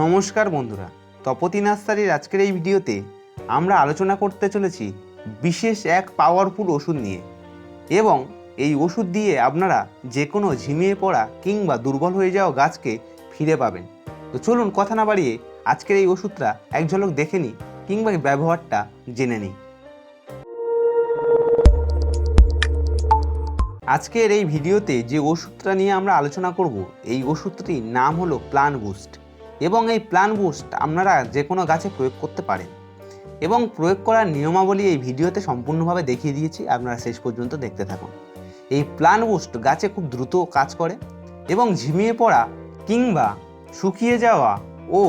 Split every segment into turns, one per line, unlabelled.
নমস্কার বন্ধুরা, তপতি নার্সারির আজকের এই ভিডিওতে আমরা আলোচনা করতে চলেছি বিশেষ এক পাওয়ারফুল ওষুধ নিয়ে এবং এই ওষুধ দিয়ে আপনারা যে কোনো ঝিমিয়ে পড়া কিংবা দুর্বল হয়ে যাওয়া গাছকে ফিরে পাবেন। তো চলুন কথা না বাড়িয়ে আজকের এই ওষুধটা এক ঝলক দেখে নিই কিংবা ব্যবহারটা জেনে নিই। আজকের এই ভিডিওতে যে ওষুধটা নিয়ে আমরা আলোচনা করব, এই ওষুধটির নাম হলো প্লান বুস্ট এবং এই প্লান বুস্ট আপনারা যে কোনো গাছে প্রয়োগ করতে পারেন। এবং প্রয়োগ করার নিয়মাবলী এই ভিডিওতে সম্পূর্ণভাবে দেখিয়ে দিয়েছি, আপনারা শেষ পর্যন্ত দেখতে থাকুন। এই প্লান বুস্ট গাছে খুব দ্রুত কাজ করে এবং ঝিমিয়ে পড়া কিংবা শুকিয়ে যাওয়া ও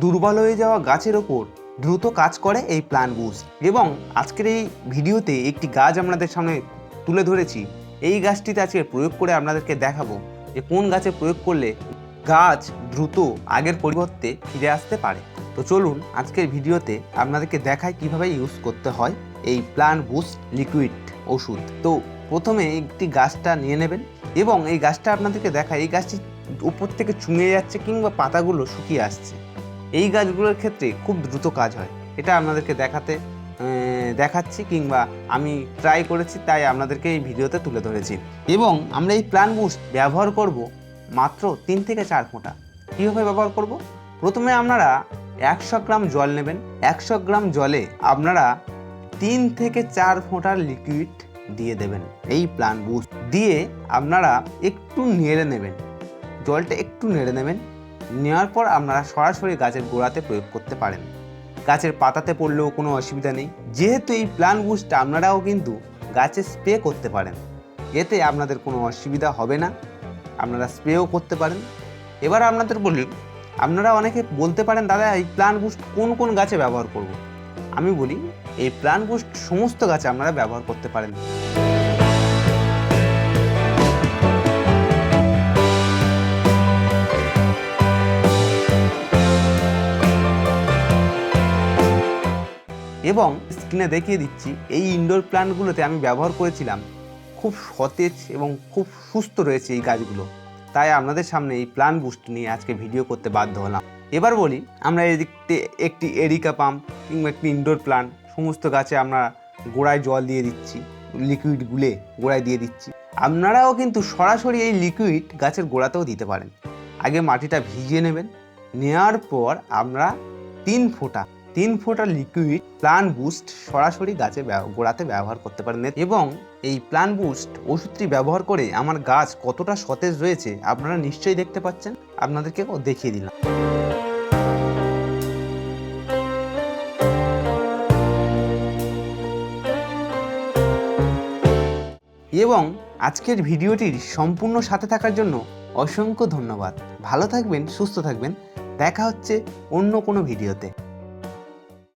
দুর্বল হয়ে যাওয়া গাছের ওপর দ্রুত কাজ করে এই প্লান বুস্ট। এবং আজকের এই ভিডিওতে একটি গাছ আপনাদের সামনে তুলে ধরেছি। এই গাছটিতে আজকে প্রয়োগ করে আপনাদেরকে দেখাবো যে কোন গাছে প্রয়োগ করলে গাছ দ্রুত আগের পরিবর্তে ফিরে আসতে পারে। তো চলুন আজকের ভিডিওতে আপনাদেরকে দেখাই কীভাবে ইউজ করতে হয় এই প্লান বুস্ট লিকুইড ওষুধ। তো প্রথমে একটি গাছটা নিয়ে নেবেন এবং এই গাছটা আপনাদেরকে দেখায় এই গাছটি উপর থেকে চুঙে যাচ্ছে কিংবা পাতাগুলো শুকিয়ে আসছে। এই গাছগুলোর ক্ষেত্রে খুব দ্রুত কাজ হয়। এটা আপনাদেরকে দেখাতে দেখাচ্ছি কিংবা আমি ট্রাই করেছি, তাই আপনাদেরকে এই ভিডিওতে তুলে ধরেছি। এবং আমরা এই প্লান বুস্ট ব্যবহার করব মাত্র তিন থেকে চার ফোঁটা। কীভাবে ব্যবহার করব? প্রথমে আপনারা একশো গ্রাম জল নেবেন। একশো গ্রাম জলে আপনারা তিন থেকে চার ফোঁটার লিকুইড দিয়ে দেবেন এই প্লান বুস্ট দিয়ে আপনারা একটু নেড়ে নেবেন। জলটা একটু নেড়ে নেবেন। নেওয়ার পর আপনারা সরাসরি গাছের গোড়াতে প্রয়োগ করতে পারেন। গাছের পাতাতে পড়লেও কোনো অসুবিধা নেই। যেহেতু এই প্লান বুস্ট আপনারাও কিন্তু গাছে স্প্রে করতে পারেন। এতে আপনাদের কোনো অসুবিধা হবে না। আপনারা স্প্রেও করতে পারেন এবার আপনাদের বলি, আপনারা অনেকে বলতে পারেন, দাদা, এই প্লান বুস্ট কোন কোন গাছে ব্যবহার করব। আমি বলি, এই প্লান বুস্ট সমস্ত গাছে আপনারা ব্যবহার করতে পারেন এবং স্ক্রিনে দেখিয়ে দিচ্ছি, এই ইনডোর প্ল্যান্টগুলোতে আমি ব্যবহার করেছিলাম খুব সতেজ এবং খুব সুস্থ রয়েছে এই গাছগুলো। তাই আপনাদের সামনে এই প্লান বুস্ট নিয়ে আজকে ভিডিও করতে বাধ্য হলাম। এবার বলি, আমরা এদিকতে একটি এরিকা পাম্প কিংবা একটি ইনডোর প্ল্যান্ট সমস্ত গাছে আমরা গোড়ায় জল দিয়ে দিচ্ছি লিকুইড গুলে গোড়ায় দিয়ে দিচ্ছি। আপনারাও কিন্তু সরাসরি এই লিকুইড গাছের গোড়াতেও দিতে পারেন। আগে মাটিটা ভিজিয়ে নেবেন নেওয়ার পর আমরা তিন ফোঁটা তিন ফোঁটা লিকুইড প্লান বুস্ট সরাসরি গাছে গোড়াতে ব্যবহার করতে পারেন। এবং এই প্লান বুস্ট ওষুধটি ব্যবহার করে আমার গাছ কতটা সতেজ রয়েছে আপনারা নিশ্চয়ই দেখতে পাচ্ছেন। আপনাদেরকে দেখিয়ে দিলাম। এবং আজকের ভিডিওটির সম্পূর্ণ সাথে থাকার জন্য অসংখ্য ধন্যবাদ। ভালো থাকবেন, সুস্থ থাকবেন। দেখা হচ্ছে অন্য কোনো ভিডিওতে।